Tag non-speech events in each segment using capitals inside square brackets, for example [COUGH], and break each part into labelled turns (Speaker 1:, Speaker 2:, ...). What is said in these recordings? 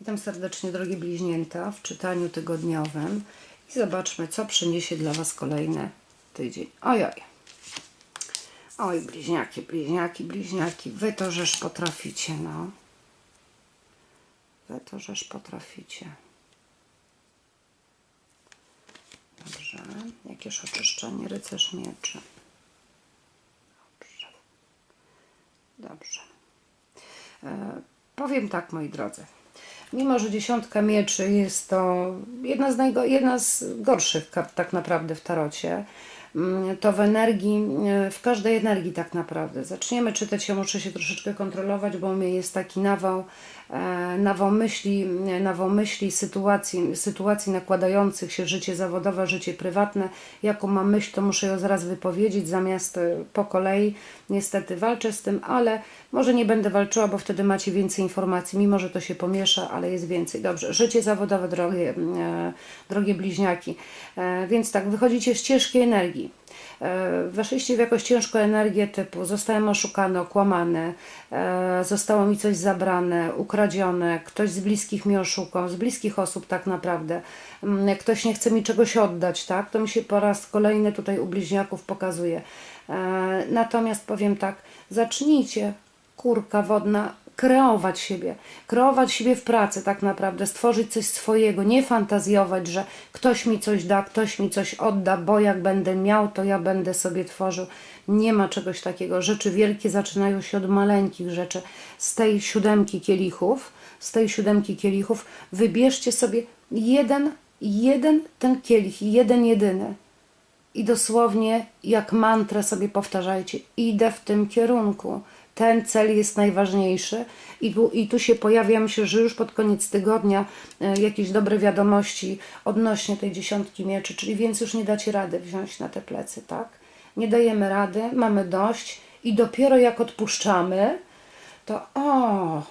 Speaker 1: Witam serdecznie, drogie bliźnięta, w czytaniu tygodniowym i zobaczmy, co przyniesie dla Was kolejny tydzień. Ojoj. Oj, bliźniaki, bliźniaki, bliźniaki. Wy to żeż potraficie, no. Wy to żeż potraficie. Dobrze. Jakież oczyszczenie rycerz mieczy. Dobrze. Dobrze. E, powiem tak, moi drodzy. Mimo, że dziesiątka mieczy jest to jedna z, najgo, jedna z gorszych kart tak naprawdę w tarocie, mm, to w energii, e, w każdej energii tak naprawdę. Zaczniemy czytać, ja muszę się troszeczkę kontrolować, bo u mnie jest taki nawał, e, nawał myśli, e, nawał myśli sytuacji, sytuacji nakładających się życie zawodowe, życie prywatne. Jaką mam myśl, to muszę ją zaraz wypowiedzieć, zamiast e, po kolei. Niestety walczę z tym, ale może nie będę walczyła, bo wtedy macie więcej informacji, mimo że to się pomiesza, ale jest więcej. Dobrze, życie zawodowe, drogie, e, drogie bliźniaki. Więc tak, wychodzicie z ciężkiej energii. E, Weszliście w jakąś ciężką energię typu zostałem oszukany, okłamany, e, zostało mi coś zabrane, ukradzione, ktoś z bliskich mnie oszukał, z bliskich osób tak naprawdę, Mm, ktoś nie chce mi czegoś oddać, tak? To mi się po raz kolejny tutaj u bliźniaków pokazuje. E, Natomiast powiem tak, zacznijcie kurka wodna kreować siebie, kreować siebie w pracy tak naprawdę, stworzyć coś swojego, nie fantazjować, że ktoś mi coś da, ktoś mi coś odda, bo jak będę miał, to ja będę sobie tworzył. Nie ma czegoś takiego. Rzeczy wielkie zaczynają się od maleńkich rzeczy. Z tej siódemki kielichów, z tej siódemki kielichów wybierzcie sobie jeden, jeden ten kielich, jeden jedyny. I dosłownie jak mantrę sobie powtarzajcie, idę w tym kierunku. Ten cel jest najważniejszy i tu, i tu się pojawia, myślę, że już pod koniec tygodnia e, jakieś dobre wiadomości odnośnie tej dziesiątki mieczy, czyli więc już nie dacie rady wziąć na te plecy, tak? Nie dajemy rady, mamy dość i dopiero jak odpuszczamy, to o,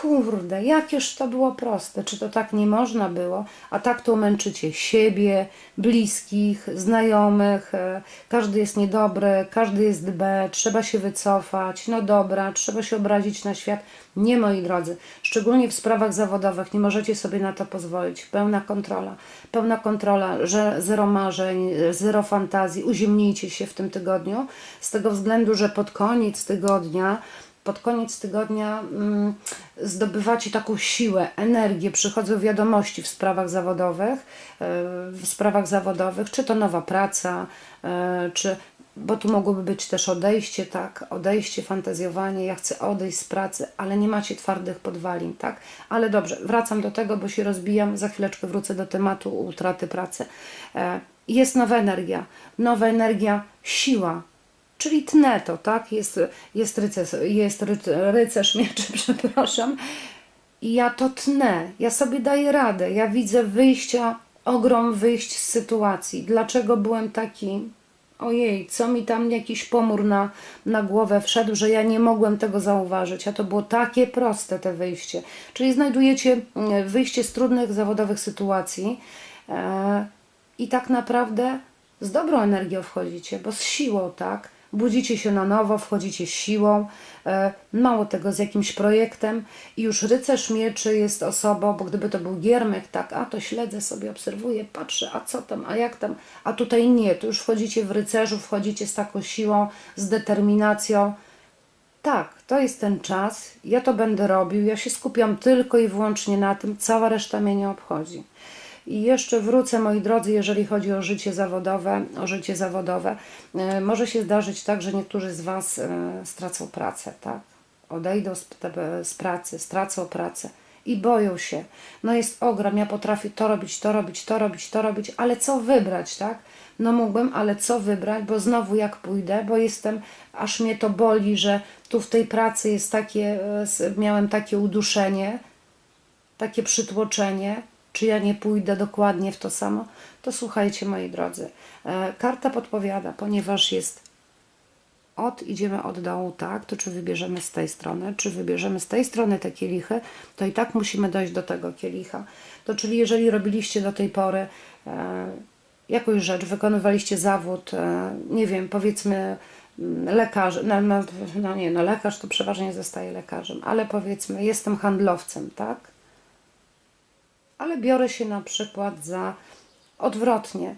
Speaker 1: kurde, jakież to było proste. Czy to tak nie można było? A tak to męczycie siebie, bliskich, znajomych. e, Każdy jest niedobry, każdy jest B, trzeba się wycofać. No dobra, trzeba się obrazić na świat. Nie, moi drodzy, szczególnie w sprawach zawodowych nie możecie sobie na to pozwolić. Pełna kontrola, pełna kontrola, że zero marzeń, zero fantazji. Uziemnijcie się w tym tygodniu, z tego względu, że pod koniec tygodnia pod koniec tygodnia mm, zdobywacie taką siłę, energię, przychodzą wiadomości w sprawach zawodowych, e, w sprawach zawodowych, czy to nowa praca, e, czy bo tu mogłoby być też odejście, tak, odejście, fantazjowanie, ja chcę odejść z pracy, ale nie macie twardych podwalin, tak, ale dobrze, wracam do tego, bo się rozbijam, za chwileczkę wrócę do tematu utraty pracy. E, Jest nowa energia, nowa energia, siła, czyli tnę to, tak? Jest, jest, rycerz, jest ryc- rycerz mieczy, [LAUGHS] przepraszam. I ja to tnę, ja sobie daję radę, ja widzę wyjścia, ogrom wyjść z sytuacji. Dlaczego byłem taki, ojej, co mi tam jakiś pomór na, na głowę wszedł, że ja nie mogłem tego zauważyć, a to było takie proste te wyjście. Czyli znajdujecie mm, wyjście z trudnych zawodowych sytuacji e, i tak naprawdę z dobrą energią wchodzicie, bo z siłą, tak? Budzicie się na nowo, wchodzicie siłą, e, mało tego z jakimś projektem i już rycerz mieczy jest osobą, bo gdyby to był giermek, tak, a to śledzę sobie, obserwuję, patrzę, a co tam, a jak tam, a tutaj nie, tu już wchodzicie w rycerzu, wchodzicie z taką siłą, z determinacją. Tak, to jest ten czas, ja to będę robił, ja się skupiam tylko i wyłącznie na tym, cała reszta mnie nie obchodzi. I jeszcze wrócę, moi drodzy, jeżeli chodzi o życie zawodowe, o życie zawodowe. E, może się zdarzyć tak, że niektórzy z Was e, stracą pracę, tak? Odejdą z, te- z pracy, stracą pracę i boją się. No jest ogrom, ja potrafię to robić, to robić, to robić, to robić, ale co wybrać, tak? No mógłbym, ale co wybrać, bo znowu jak pójdę, bo jestem, aż mnie to boli, że tu w tej pracy jest takie, e, miałem takie uduszenie, takie przytłoczenie, czy ja nie pójdę dokładnie w to samo, to słuchajcie, moi drodzy. E, karta podpowiada, ponieważ jest od, idziemy od dołu, tak, to czy wybierzemy z tej strony, czy wybierzemy z tej strony te kielichy, to i tak musimy dojść do tego kielicha. To czyli jeżeli robiliście do tej pory e, jakąś rzecz, wykonywaliście zawód, e, nie wiem, powiedzmy mm, lekarz, no, no, no nie, no lekarz to przeważnie zostaje lekarzem, ale powiedzmy jestem handlowcem, tak? Ale biorę się na przykład za odwrotnie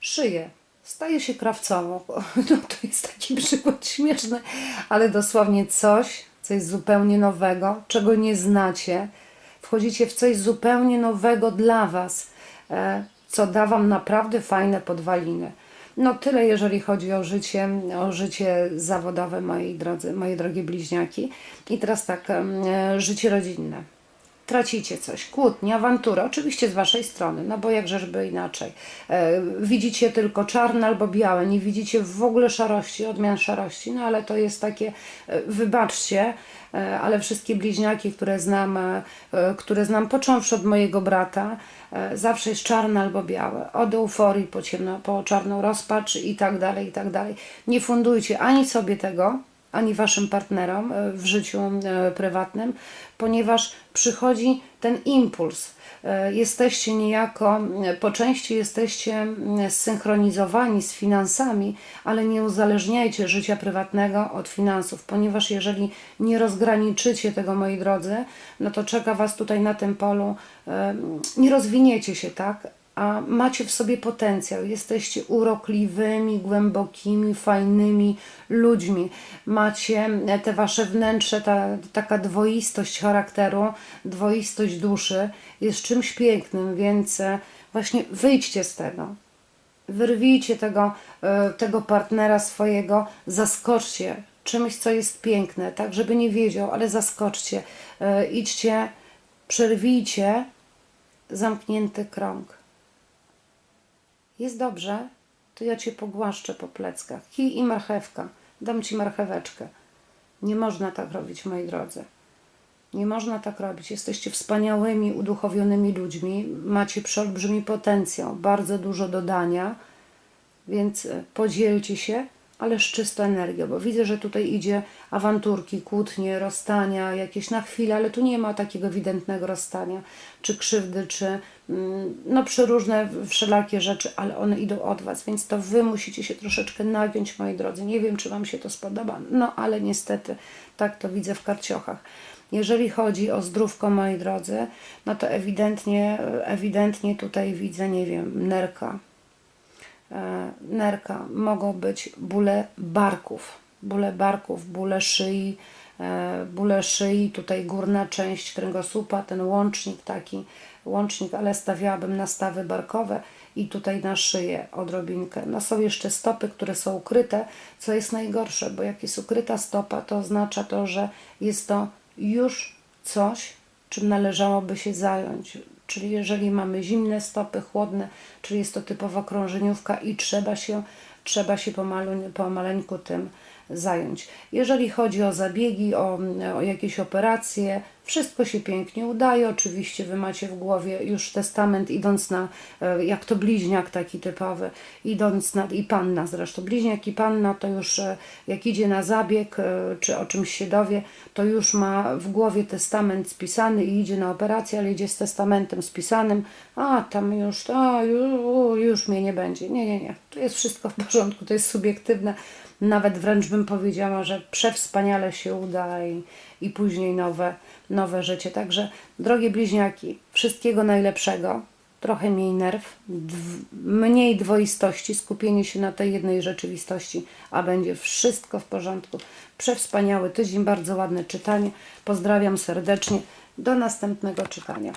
Speaker 1: szyję. Staję się krawcową. [LAUGHS] No, to jest taki przykład śmieszny, ale dosłownie coś, coś zupełnie nowego, czego nie znacie. Wchodzicie w coś zupełnie nowego dla Was, e, co da Wam naprawdę fajne podwaliny. No tyle, jeżeli chodzi o życie, o życie zawodowe, moi drodzy, moje drogie bliźniaki. I teraz tak, e, życie rodzinne tracicie coś, kłótnie, awanturę, oczywiście z waszej strony, no bo jak żeby inaczej. E, widzicie tylko czarne albo białe, nie widzicie w ogóle szarości, odmian szarości, no ale to jest takie, e, wybaczcie, e, ale wszystkie bliźniaki, które znam, które znam począwszy od mojego brata, zawsze jest czarne albo białe, od euforii po, ciemno, po czarną rozpacz i tak dalej, i tak dalej. Nie fundujcie ani sobie tego, ani waszym partnerom e, w życiu e, prywatnym, ponieważ przychodzi ten impuls. E, Jesteście niejako, po części jesteście zsynchronizowani z finansami, ale nie uzależniajcie życia prywatnego od finansów, ponieważ jeżeli nie rozgraniczycie tego, moi drodzy, no to czeka Was tutaj na tym polu, nie rozwiniecie się, tak? A macie w sobie potencjał, jesteście urokliwymi, głębokimi, fajnymi ludźmi, macie te wasze wnętrze, ta taka dwoistość charakteru, dwoistość duszy jest czymś pięknym, więc e, właśnie wyjdźcie z tego. Wyrwijcie tego, e, tego partnera swojego, zaskoczcie czymś, co jest piękne, tak, żeby nie wiedział, ale zaskoczcie. E, Idźcie, przerwijcie zamknięty krąg. Jest dobrze, to ja cię pogłaszczę po pleckach. Kij i marchewka. Dam ci marcheweczkę. Nie można tak robić, moi drodzy. Nie można tak robić. Jesteście wspaniałymi, uduchowionymi ludźmi. Macie przeolbrzymi potencjał, bardzo dużo dodania, więc e, podzielcie się, ale z czystą energią, bo widzę, że tutaj idzie awanturki, kłótnie, rozstania, jakieś na chwilę, ale tu nie ma takiego ewidentnego rozstania, czy krzywdy, czy mm, no przeróżne wszelakie rzeczy, ale one idą od Was, więc to Wy musicie się troszeczkę nagiąć, moi drodzy. Nie wiem, czy Wam się to spodoba, no ale niestety tak to widzę w karciochach. Jeżeli chodzi o zdrówko, moi drodzy, no to ewidentnie, ewidentnie tutaj widzę, nie wiem, nerka, nerka, mogą być bóle barków, bóle barków, bóle szyi, e, bóle szyi, tutaj górna część kręgosłupa, ten łącznik taki, łącznik, ale stawiałabym na stawy barkowe i tutaj na szyję odrobinkę. No są jeszcze stopy, które są ukryte, co jest najgorsze, bo jak jest ukryta stopa, to oznacza to, że jest to już coś, czym należałoby się zająć. Czyli jeżeli mamy zimne stopy, chłodne, czyli jest to typowa krążeniówka i trzeba się, trzeba się pomaleńku tym zająć. Jeżeli chodzi o zabiegi, o, o jakieś operacje, wszystko się pięknie udaje. Oczywiście Wy macie w głowie już testament, idąc na, e, jak to bliźniak taki typowy, idąc na, i panna zresztą, bliźniak i panna to już e, jak idzie na zabieg, e, czy o czymś się dowie, to już ma w głowie testament spisany i idzie na operację, ale idzie z testamentem spisanym, a tam już, to już, już mnie nie będzie. Nie, nie, nie, to jest wszystko w porządku, to jest subiektywne nawet wręcz bym powiedziała, że przewspaniale się uda i, i później nowe, nowe życie. Także, drogie bliźniaki, wszystkiego najlepszego, trochę mniej nerw, mniej dwoistości, skupienie się na tej jednej rzeczywistości, a będzie wszystko w porządku. Przewspaniały tydzień, bardzo ładne czytanie. Pozdrawiam serdecznie. Do następnego czytania.